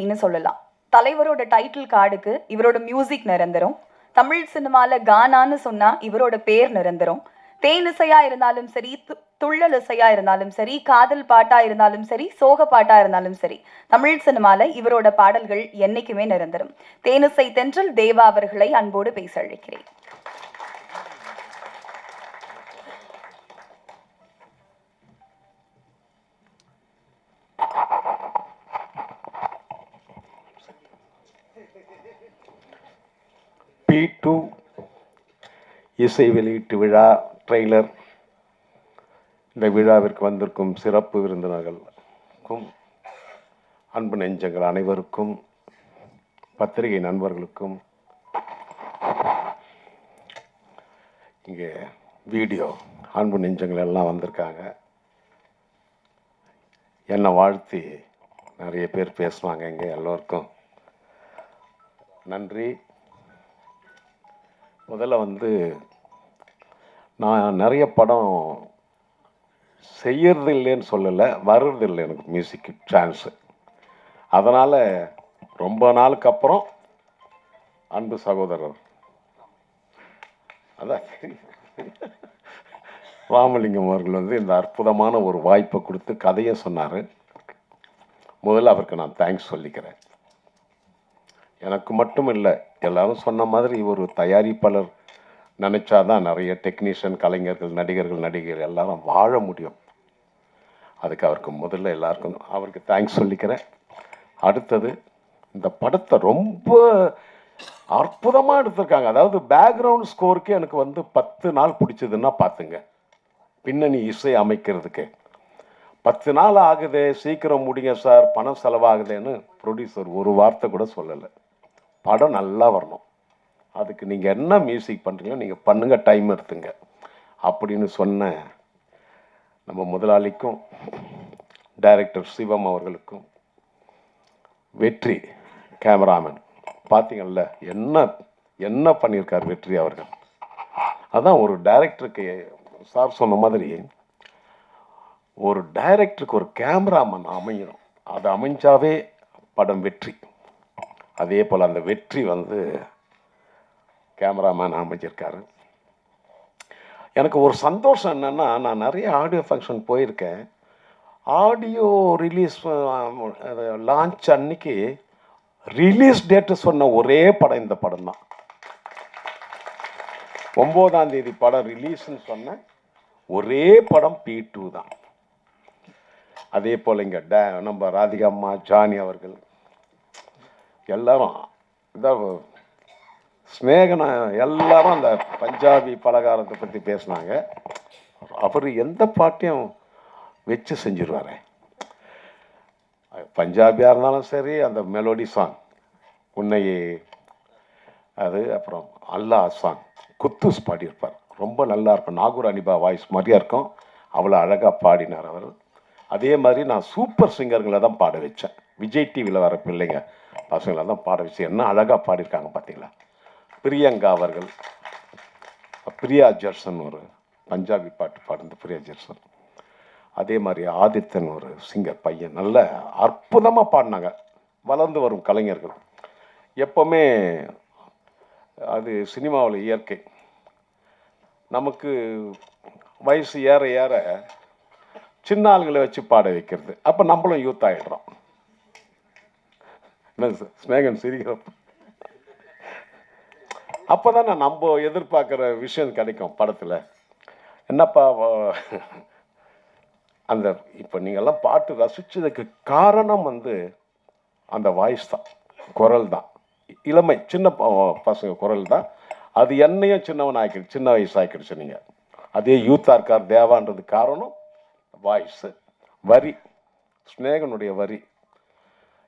அப்படின்னு சொல்லலாம். தலைவரோட டைட்டில் கார்டுக்கு இவரோட மியூசிக் நிரந்தரும். தமிழ் சினிமால கானான்னு சொன்னா இவரோட பேர் நிரந்தரும். தேனிசையா இருந்தாலும் சரி துள்ளல் இசையா இருந்தாலும் சரி காதல் பாட்டா இருந்தாலும் சரி சோக பாட்டா இருந்தாலும் சரி தமிழ் சினிமால இவரோட பாடல்கள் என்னைக்குமே நிரந்தரும். தேனிசை தென்றல் தேவா அவர்களை அன்போடு பேச அழைக்கிறேன். பி டூ இசை வெளியீட்டு விழா ட்ரெய்லர். இந்த விழாவிற்கு வந்திருக்கும் சிறப்பு விருந்தினர்களுக்கும் அன்பு நெஞ்சங்கள் அனைவருக்கும் பத்திரிகை நண்பர்களுக்கும் இங்கே வீடியோ அன்பு நெஞ்சங்கள் எல்லாம் வந்திருக்காங்க. என்னை வாழ்த்தி நிறைய பேர் பேசுவாங்க இங்கே எல்லோருக்கும். நன்றி. முதல்ல வந்து நான் நிறைய படம் செய்யறது இல்லைன்னு சொல்லலை வர்றது இல்லை எனக்கு மியூசிக்கு சான்ஸு அதனால் ரொம்ப நாளுக்கு அப்புறம் அன்பு சகோதரர். அதான். ராமலிங்கம் அவர்கள் வந்து இந்த அற்புதமான ஒரு வாய்ப்பை கொடுத்து கதையை சொன்னார். முதல்ல அவருக்கு நான் தேங்க்ஸ் சொல்லிக்கிறேன். எனக்கு மட்டும் இல்லை எல்லாரும் சொன்ன மாதிரி ஒரு தயாரிப்பாளர் நினச்சாதான் நிறைய டெக்னீஷியன் கலைஞர்கள் நடிகர்கள் நடிகர்கள் எல்லாரும் வாழ முடியும். அதுக்கு அவருக்கு முதல்ல எல்லாருக்கும் அவருக்கு தேங்க்ஸ் சொல்லிக்கிறேன். அடுத்தது இந்த படத்தை ரொம்ப அற்புதமாக எடுத்திருக்காங்க. அதாவது பேக்ரவுண்ட் ஸ்கோருக்கு எனக்கு வந்து பத்து நாள் பிடிச்சதுன்னா பார்த்துங்க. பின்னணி இசை அமைக்கிறதுக்கு. பத்து நாள் ஆகுது சீக்கிரம் முடிங்க சார் பணம் செலவாகுதுன்னு ப்ரொடியூசர் ஒரு வார்த்தை கூட சொல்லலை. படம் நல்லா வரணும். அதுக்கு நீங்கள் என்ன மியூசிக் பண்ணுறீங்களோ நீங்கள் பண்ணுங்கள் டைம் எடுத்துங்க. அப்படின்னு சொன்ன நம்ம முதலாளிக்கும் டைரக்டர் சிவம் அவர்களுக்கும் வெற்றி கேமராமேன் பார்த்தீங்கல்ல என்ன என்ன பண்ணியிருக்கார் வெற்றி அவர்கள்? அதான் ஒரு டைரக்டருக்கு சார் சொன்ன மாதிரி ஒரு டைரக்டருக்கு ஒரு கேமராமேன் அமையணும். அது அமைஞ்சாவே படம் வெற்றி. அதே போல் அந்த வெற்றி வந்து கேமராமேன் அமைஞ்சிருக்காரு எனக்கு ஒரு சந்தோஷம் என்னென்னா நான் நிறைய ஆடியோ ஃபங்க்ஷன் போயிருக்கேன். ஆடியோ ரிலீஸ் லான்ச் அன்னைக்கு ரிலீஸ் டேட்டு சொன்ன ஒரே படம் இந்த படம் தான். ஒம்போதாம் தேதி படம் ரிலீஸ்ன்னு சொன்ன ஒரே படம் பி டூ தான். அதே போல் இங்கே டே நம்ம ராதிகா அம்மா ஜானி அவர்கள் எல்லாரும் இதான் ஸ்நேகன எல்லாரும் அந்த பஞ்சாபி பலகாரத்தை பற்றி பேசினாங்க. அவர் எந்த பாட்டையும் வச்சு செஞ்சிருவார். பஞ்சாபியாக இருந்தாலும் சரி அந்த மெலோடி சாங் உன்னை அது அப்புறம் அல்லா சாங் குத்துஸ் பாடியிருப்பார். ரொம்ப நல்லா இருக்கும். நாகூர் அனிபா வாய்ஸ் மாதிரியா இருக்கும். அவ்வளோ அழகாக பாடினார் அவர். அதே மாதிரி நான் சூப்பர் சிங்கர்களை தான் பாட வச்சேன். விஜய் டிவியில் வர பிள்ளைங்க பசங்களை தான் பாட விஷயம். என்ன அழகாக பாடியிருக்காங்க பார்த்தீங்களா? பிரியங்கா அவர்கள் பிரியா ஜெர்சன் ஒரு பஞ்சாபி பாட்டு பாடுந்த பிரியா ஜெர்சன். அதே மாதிரி ஆதித்தன் ஒரு சிங்கர் பையன். நல்ல அற்புதமாக பாடினாங்க. வளர்ந்து வரும் கலைஞர்கள். எப்போவுமே அது சினிமாவில் இயற்கை. நமக்கு வயசு ஏற ஏற சின்ன ஆளுங்களை வச்சு பாட வைக்கிறது. அப்போ நம்மளும் யூத் ஆகிடுறோம் என்ன சார்? ஸ்னேகன் சிரிக்கிறப்ப அப்போ நான் நம்ம எதிர்பார்க்குற விஷயம் கிடைக்கும் படத்தில். என்னப்பா அந்த இப்போ நீங்கள்லாம் பாட்டு ரசித்ததுக்கு காரணம் வந்து அந்த வாய்ஸ் தான் குரல் தான். இளமை சின்ன ப- பசங்க குரல் தான். அது என்னையும் சின்னவன் ஆக்கிடு சின்ன வயசு ஆக்கிடுச்சு நீங்கள் அதே யூத்தாக இருக்கார் தேவான்றது காரணம் வாய்ஸு வரி ஸ்னேகனுடைய வரி.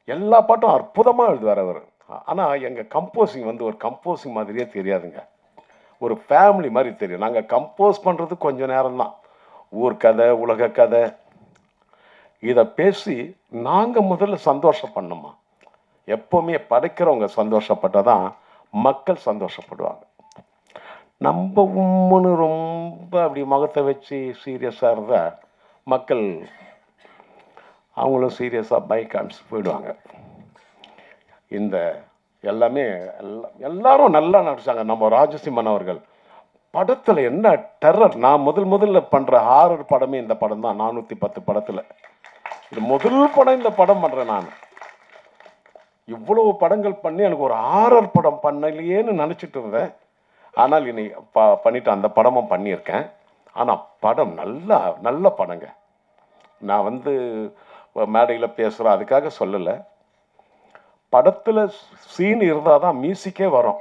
எல்லா பாட்டும் அற்புதமாக எழுதுவார் அவர். ஆனால் எங்கள் கம்போசிங் வந்து ஒரு கம்போசிங் மாதிரியே தெரியாதுங்க. ஒரு ஃபேமிலி மாதிரி தெரியும். நாங்கள் கம்போஸ் பண்ணுறது கொஞ்ச நேரம்தான். ஊர் கதை உலக கதை. இதை பேசி நாங்கள் முதல்ல சந்தோஷம் பண்ணோமா? எப்போவுமே படைக்கிறவங்க சந்தோஷப்பட்டால் தான் மக்கள் சந்தோஷப்படுவாங்க. நம்ம உம்முன்னு ரொம்ப அப்படி முகத்தை வச்சு சீரியஸாக இருந்தால் மக்கள் அவங்களும் சீரியஸாக பைக் காமிச்சு போயிடுவாங்க. இந்த எல்லாமே எல்லா- எல்லாரும் நல்லா நடிச்சாங்க. நம்ம ராஜசிம்மன் அவர்கள். படத்தில் என்ன டெரர் நான் முதல் முதல்ல பண்ணுற ஹாரர் படமே இந்த படம் தான். நானூற்றி பத்து படத்தில். இது முதல் படம் இந்த படம் பண்ணுறேன் நான். இவ்வளவு படங்கள் பண்ணி எனக்கு ஒரு ஹாரர் படம் பண்ணலையேன்னு நினச்சிட்டு இருந்தேன். ஆனால் இனி ப பண்ணிட்டு அந்த படமும் பண்ணியிருக்கேன். ஆனால் படம் நல்லா நல்ல படங்க. நான் வந்து மேடையில் பேசுகிறோம் அதுக்காக சொல்லலை. படத்தில் சீன் இருந்தால் தான் மியூசிக்கே வரும்.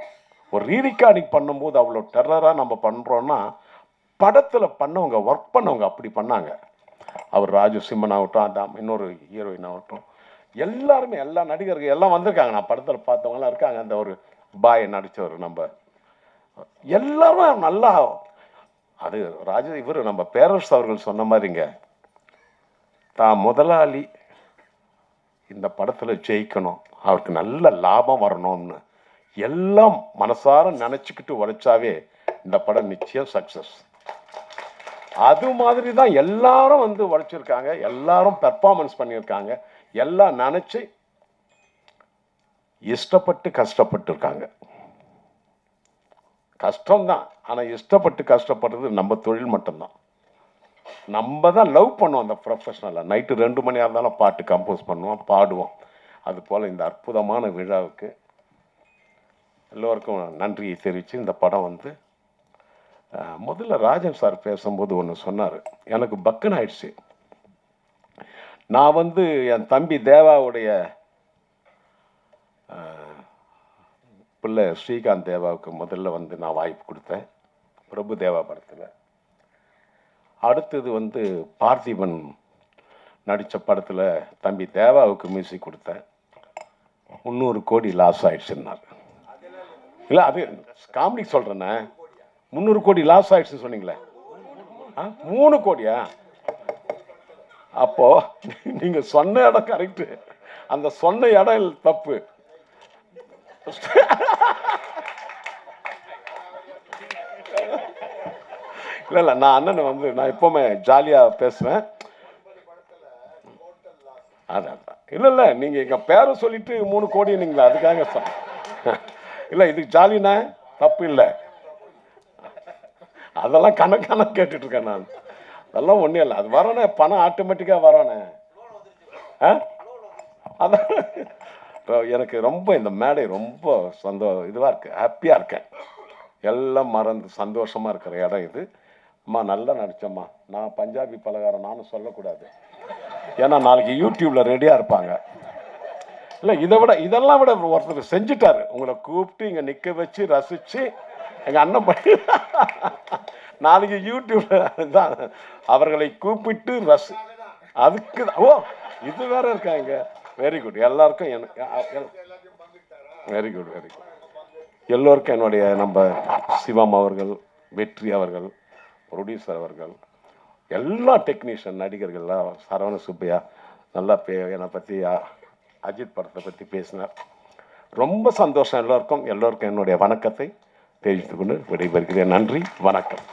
ஒரு ரீரிகார்டிங் பண்ணும்போது அவ்வளோ டெரராக நம்ம பண்ணுறோன்னா படத்தில் பண்ணவங்க ஒர்க் பண்ணவங்க அப்படி பண்ணாங்க. அவர் ராஜு சிம்மன் ஆகட்டும் அந்த இன்னொரு ஹீரோயின் ஆகட்டும். எல்லாருமே எல்லா நடிகர்கள் எல்லாம் வந்திருக்காங்க. நான் படத்தில் பார்த்தவங்களாம் இருக்காங்க. அந்த ஒரு பாயை நடித்தவர் நம்ம. எல்லாரும் நல்லா அது ராஜ இவர் நம்ம பேரரசு அவர்கள் சொன்ன மாதிரிங்க. தான் முதலாளி. இந்த படத்தில் ஜெயிக்கணும். அவருக்கு நல்ல லாபம் வரணும்னு. எல்லாம் மனசார நினச்சிக்கிட்டு உழைச்சாவே இந்த படம் நிச்சயம் சக்ஸஸ் அது மாதிரி தான் எல்லாரும் வந்து உழைச்சிருக்காங்க. எல்லாரும் பெர்ஃபார்மன்ஸ் பண்ணியிருக்காங்க. எல்லாம் நினச்சி இஷ்டப்பட்டு கஷ்டப்பட்டு இருக்காங்க கஷ்டம்தான். ஆனால் இஷ்டப்பட்டு கஷ்டப்படுறது நம்ம தொழில் மட்டும்தான். நம்ம தான் லவ் பண்ணுவோம் அந்த ப்ரொஃபஷனலை நைட்டு ரெண்டு மணியாக இருந்தாலும் பாட்டு கம்போஸ் பண்ணுவோம் பாடுவோம். அது போல் இந்த அற்புதமான விழாவுக்கு எல்லோருக்கும் நன்றியை தெரிவித்து இந்த படம் வந்து முதல்ல ராஜன் சார் பேசும்போது ஒன்று சொன்னார். எனக்கு பக்குன்னு ஆயிடுச்சு. நான் வந்து என் தம்பி தேவாவுடைய பிள்ளை ஸ்ரீகாந்த் தேவாவுக்கு முதல்ல வந்து நான் வாய்ப்பு கொடுத்தேன். பிரபு தேவா படத்தில் அடுத்தது வந்து பார்த்திபன் நடித்த படத்தில் தம்பி தேவாவுக்கு மியூசிக் கொடுத்தேன் முந்நூறு கோடி லாஸ் ஆயிடுச்சுன்னார். இல்லை அது காமெடி சொல்கிறேண்ணே முந்நூறு கோடி லாஸ் ஆயிடுச்சுன்னு சொன்னீங்களே. ஆ மூணு கோடியா? அப்போ நீங்கள் சொன்ன இடம் கரெக்டு அந்த சொன்ன இடம் தப்பு. இல்லை இல்லை நான் அண்ணன் வந்து நான் எப்போவுமே ஜாலியாக பேசுவேன். அதான் அதான். இல்லை இல்லை நீங்கள் எங்கள் பேரை சொல்லிட்டு மூணு கோடி நீங்களா? அதுக்காக சொன்னேன் இல்லை இதுக்கு ஜாலிண்ணே தப்பு இல்லை. அதெல்லாம் கணக்கான கேட்டுட்டு இருக்கேன் நான். அதெல்லாம் ஒன்றும் இல்லை. அது வரணும் பணம் ஆட்டோமேட்டிக்காக வரணும் ஆ? அதான். எனக்கு ரொம்ப இந்த மேடை ரொம்ப சந்தோ இதுவாக இருக்கு. ஹாப்பியாக இருக்கேன். எல்லாம் மறந்து சந்தோஷமாக இருக்கிற இடம் இது. அம்மா நல்லா நடித்தம்மா நான் பஞ்சாபி பலகாரம் நானும் சொல்லக்கூடாது. ஏன்னா நாளைக்கு யூடியூப்பில் ரெடியாக இருப்பாங்க. இல்லை இதை விட இதெல்லாம் விட ஒருத்தர் செஞ்சுட்டாரு. உங்களை கூப்பிட்டு இங்கே நிற்க வச்சு ரசித்து எங்கள் அண்ணன் பண்ணி நாளைக்கு யூடியூப்பில் தான் அவர்களை கூப்பிட்டு ரசி அதுக்கு தான். ஓ இது வேற இருக்காங்க வெரி குட் எல்லாருக்கும் எனக்கு வெரி குட் வெரி குட் எல்லோருக்கும் என்னுடைய நம்ம சிவம் அவர்கள் வெற்றி அவர்கள் ப்ரொடியூசர் அவர்கள் எல்லா டெக்னீஷியன் நடிகர்கள்லாம் சரவண சுப்பையா நல்லா பே என்னை பற்றி அஜித் படத்தை பற்றி பேசினார். ரொம்ப சந்தோஷம் எல்லோருக்கும். எல்லோருக்கும் என்னுடைய வணக்கத்தை தெரிவித்துக்கொண்டு விடைபெறுகிறேன். நன்றி. வணக்கம்.